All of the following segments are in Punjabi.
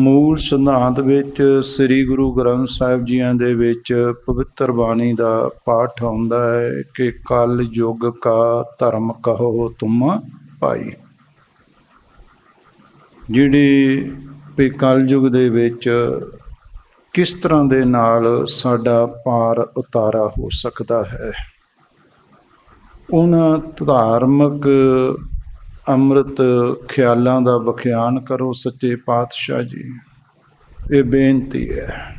ਮੂਲ ਸਿਧਾਂਤ ਵਿੱਚ ਸ੍ਰੀ ਗੁਰੂ ਗ੍ਰੰਥ ਸਾਹਿਬ ਜੀਆਂ ਦੇ ਵਿੱਚ ਪਵਿੱਤਰ ਬਾਣੀ ਦਾ ਪਾਠ ਆਉਂਦਾ ਹੈ ਕਿ ਕਲ ਯੁਗ ਕਾ ਧਰਮ ਕਹੋ ਤੁਮ ਭਾਈ ਜਿਹੜੀ ਵੀ ਕਲਯੁਗ ਦੇ ਵਿੱਚ ਕਿਸ ਤਰ੍ਹਾਂ ਦੇ ਨਾਲ ਸਾਡਾ ਪਾਰ ਉਤਾਰਾ ਹੋ ਸਕਦਾ ਹੈ। ਉਹਨਾਂ ਧਾਰਮਿਕ ਅੰਮ੍ਰਿਤ ਖਿਆਲਾਂ ਦਾ ਵਿਖਿਆਨ ਕਰੋ ਸੱਚੇ ਪਾਤਸ਼ਾਹ ਜੀ। ਇਹ ਬੇਨਤੀ ਹੈ।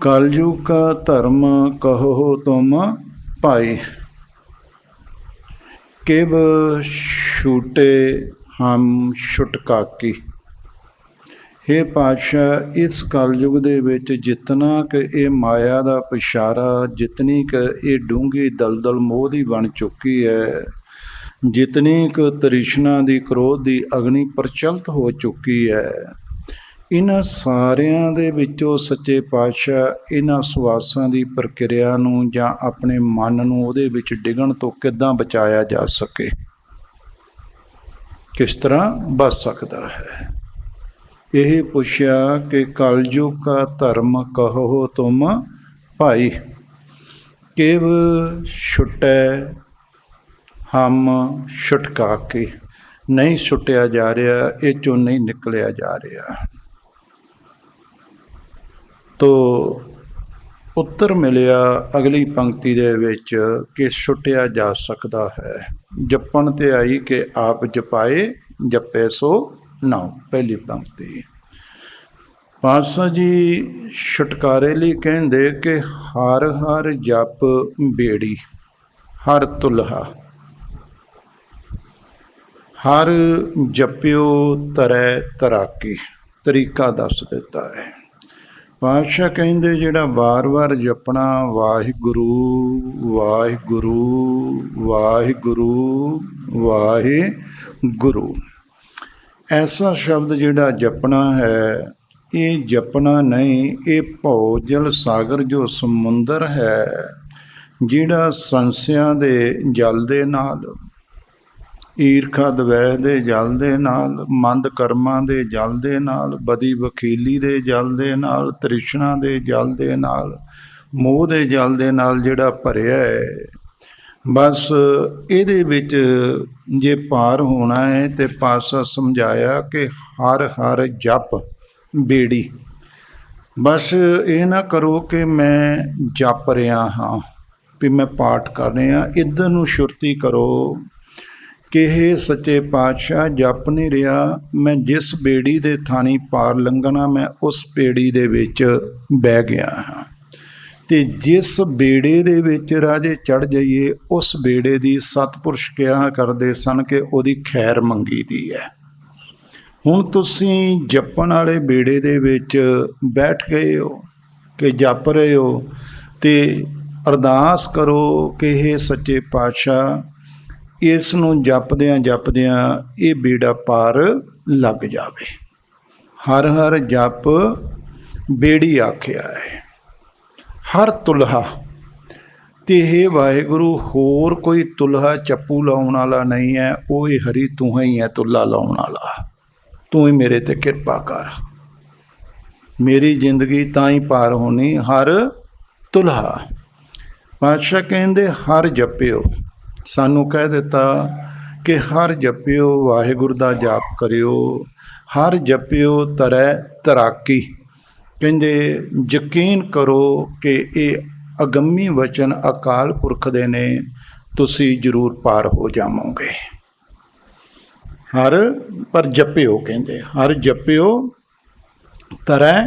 ਕਲਯੁਗ ਕਾ ਧਰਮ ਕਹੋ ਤੁਮ ਭਾਈ। ਕਿਵ ਛੂਟੇ ਹਮ ਛੁਟਕਾ ਕੀ हे ਪਾਤਸ਼ਾਹ, ਇਸ ਕਲਯੁਗ ਦੇ ਵਿੱਚ ਜਿਤਨਾ ਕਿ ਇਹ ਮਾਇਆ ਦਾ ਪਿਸ਼ਾਰਾ ਜਿਤਨੀ ਕਿ ਇਹ ਡੂੰਘੀ ਦਲਦਲ ਮੋਹ ਦੀ ਬਣ ਚੁੱਕੀ ਹੈ ਜਿਤਨੀ ਕੁ ਤ੍ਰਿਸ਼ਨਾ ਦੀ ਕ੍ਰੋਧ ਦੀ ਅਗਨੀ ਪ੍ਰਚਲਿਤ ਹੋ ਚੁੱਕੀ ਹੈ, ਇਹਨਾਂ ਸਾਰਿਆਂ ਦੇ ਵਿੱਚੋਂ ਸੱਚੇ ਪਾਤਸ਼ਾਹ ਇਹਨਾਂ ਸੁਆਸਾਂ ਦੀ ਪ੍ਰਕਿਰਿਆ ਨੂੰ ਜਾਂ ਆਪਣੇ ਮਨ ਨੂੰ ਉਹਦੇ ਵਿੱਚ ਡਿਗਣ ਤੋਂ ਕਿੱਦਾਂ ਬਚਾਇਆ ਜਾ ਸਕੇ? ਕਿਸ ਤਰ੍ਹਾਂ ਬਚ ਸਕਦਾ ਹੈ? ਇਹ ਪੁੱਛਿਆ ਕਿ ਕਲਯੁਗ ਕਾ ਧਰਮ ਕਹੋ ਤੁਮ ਭਾਈ, ਕਿਵ ਛੁਟੈ ਹਮ ਛੁਟਕਾ ਕੇ। ਨਹੀਂ ਛੁੱਟਿਆ ਜਾ ਰਿਹਾ, ਇਹ ਚੋਂ ਨਹੀਂ ਨਿਕਲਿਆ ਜਾ ਰਿਹਾ। ਤੋ ਉੱਤਰ ਮਿਲਿਆ ਅਗਲੀ ਪੰਕਤੀ ਦੇ ਵਿੱਚ ਕਿ ਛੁੱਟਿਆ ਜਾ ਸਕਦਾ ਹੈ। ਜਪਣ ਤੇ ਆਈ ਕਿ ਆਪ ਜਪਾਏ, ਜਪੇ ਸੋ ਨਾਉ। ਪਹਿਲੀ ਪੰਕਤੀ। ਪਾਤਸ਼ਾਹ ਜੀ ਛੁਟਕਾਰੇ ਲਈ ਕਹਿੰਦੇ ਕਿ ਹਰ ਹਰ ਜਪ ਬੇੜੀ, ਹਰ ਤੁਲਹਾ। ਹਰ ਜਪਿਓ ਤਰੈ ਤਰਾਕੀ, ਤਰੀਕਾ ਦੱਸ ਦਿੱਤਾ ਹੈ। ਪਾਤਸ਼ਾਹ ਕਹਿੰਦੇ ਜਿਹੜਾ ਵਾਰ-ਵਾਰ ਜਪਣਾ, ਵਾਹਿਗੁਰੂ ਵਾਹਿਗੁਰੂ ਵਾਹਿਗੁਰੂ ਵਾਹਿਗੁਰੂ। ਐਸਾ ਸ਼ਬਦ ਜਿਹੜਾ ਜਪਣਾ ਹੈ, ਇਹ ਜਪਣਾ ਨਹੀਂ, ਇਹ ਭੌਜਲ ਸਾਗਰ ਜੋ ਸਮੁੰਦਰ ਹੈ, ਜਿਹੜਾ ਸੰਸਿਆਂ ਦੇ ਜਲ ਦੇ ਨਾਲ ਈਰਖਾ ਦਵੈਹ ਦੇ ਜਲ ਦੇ ਨਾਲ, ਮੰਦ ਕਰਮਾਂ ਦੇ ਜਲ ਦੇ ਨਾਲ, ਬਦੀ ਵਕੀਲੀ ਦੇ ਜਲ ਦੇ ਨਾਲ, ਤ੍ਰਿਸ਼ਨਾ ਦੇ ਜਲ ਦੇ ਨਾਲ, ਮੋਹ ਦੇ ਜਲ ਦੇ ਨਾਲ ਜਿਹੜਾ ਭਰਿਆ ਹੈ। ਬਸ ਇਹਦੇ ਵਿੱਚ ਜੇ ਪਾਰ ਹੋਣਾ ਹੈ ਤੇ ਪਾਸਾ ਸਮਝਾਇਆ ਕਿ ਹਰ ਹਰ ਜਪ ਬੇੜੀ। ਬਸ ਇਹ ਨਾ ਕਰੋ ਕਿ ਮੈਂ ਜਪ ਰਿਹਾ ਹਾਂ, ਵੀ ਮੈਂ ਪਾਠ ਕਰ ਰਿਹਾ, ਇਧਰ ਨੂੰ ਸ਼ੁਰਤੀ ਕਰੋ ਕਿ ਇਹ ਸੱਚੇ ਪਾਤਸ਼ਾਹ ਜਪ ਨਹੀਂ ਰਿਹਾ, ਮੈਂ ਜਿਸ ਬੇੜੀ ਦੇ ਥਾਣੀ ਪਾਰ ਲੰਘਣਾ, ਮੈਂ ਉਸ ਬੇੜੀ ਦੇ ਵਿੱਚ ਬਹਿ ਗਿਆ ਹਾਂ। ਤੇ ਜਿਸ ਬੇੜੇ ਦੇ ਵਿੱਚ ਰਾਜੇ ਚੜ ਜਾਈਏ, ਉਸ ਬੇੜੇ ਦੀ ਸਤਪੁਰਸ਼ ਕਿਹਾ ਕਰਦੇ ਸਨ ਕਿ ਉਹਦੀ ਖੈਰ ਮੰਗੀ ਦੀ ਹੈ। ਹੁਣ ਤੁਸੀਂ ਜਪਣ ਵਾਲੇ ਬੇੜੇ ਦੇ ਵਿੱਚ ਬੈਠ ਗਏ ਹੋ ਕਿ ਜਪ ਰਹੇ ਹੋ ਤੇ ਅਰਦਾਸ ਕਰੋ ਕਿ ਇਹ ਸੱਚੇ ਪਾਤਸ਼ਾਹ ਇਸ ਨੂੰ ਜਪਦਿਆਂ ਜਪਦਿਆਂ ਇਹ ਬੇੜਾ ਪਾਰ ਲੱਗ ਜਾਵੇ। ਹਰ ਹਰ ਜਪ ਬੇੜੀ ਆਖਿਆ ਹੈ। ਹਰ ਤੁਲਹਾ। ਤੇ ਇਹ ਵਾਹਿਗੁਰੂ, ਹੋਰ ਕੋਈ ਤੁਲਹਾ ਚੱਪੂ ਲਾਉਣ ਵਾਲਾ ਨਹੀਂ ਹੈ, ਉਹ ਹੀ ਹਰੀ ਤੂੰ ਹੀ ਹੈ ਤੁਲਾ ਲਾਉਣ ਵਾਲਾ। ਤੂੰ ਹੀ ਮੇਰੇ ਤੇ ਕਿਰਪਾ ਕਰ। ਮੇਰੀ ਜ਼ਿੰਦਗੀ ਤਾਂ ਹੀ ਪਾਰ ਹੋਣੀ, ਹਰ ਤੁਲਹਾ। ਪਾਤਸ਼ਾਹ ਕਹਿੰਦੇ, ਹਰ ਜਪਿਓ। ਸਾਨੂੰ ਕਹਿ ਦਿੱਤਾ ਕਿ ਹਰ ਜਪਿਓ ਵਾਹਿਗੁਰੂ ਦਾ ਜਾਪ ਕਰਿਓ, ਹਰ ਜਪਿਓ ਤਰੈ ਤਰਾਕੀ। ਕਹਿੰਦੇ, ਯਕੀਨ ਕਰੋ ਕਿ ਇਹ ਅਗੰਮੀ ਵਚਨ ਅਕਾਲ ਪੁਰਖ ਦੇ ਨੇ, ਤੁਸੀਂ ਜ਼ਰੂਰ ਪਾਰ ਹੋ ਜਾਵੋਗੇ। ਹਰ, ਪਰ ਜਪਿਓ ਕਹਿੰਦੇ, ਹਰ ਜਪਿਓ ਤਰੈ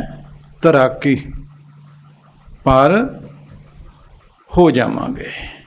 ਤਰਾਕੀ, ਪਾਰ ਹੋ ਜਾਵਾਂਗੇ।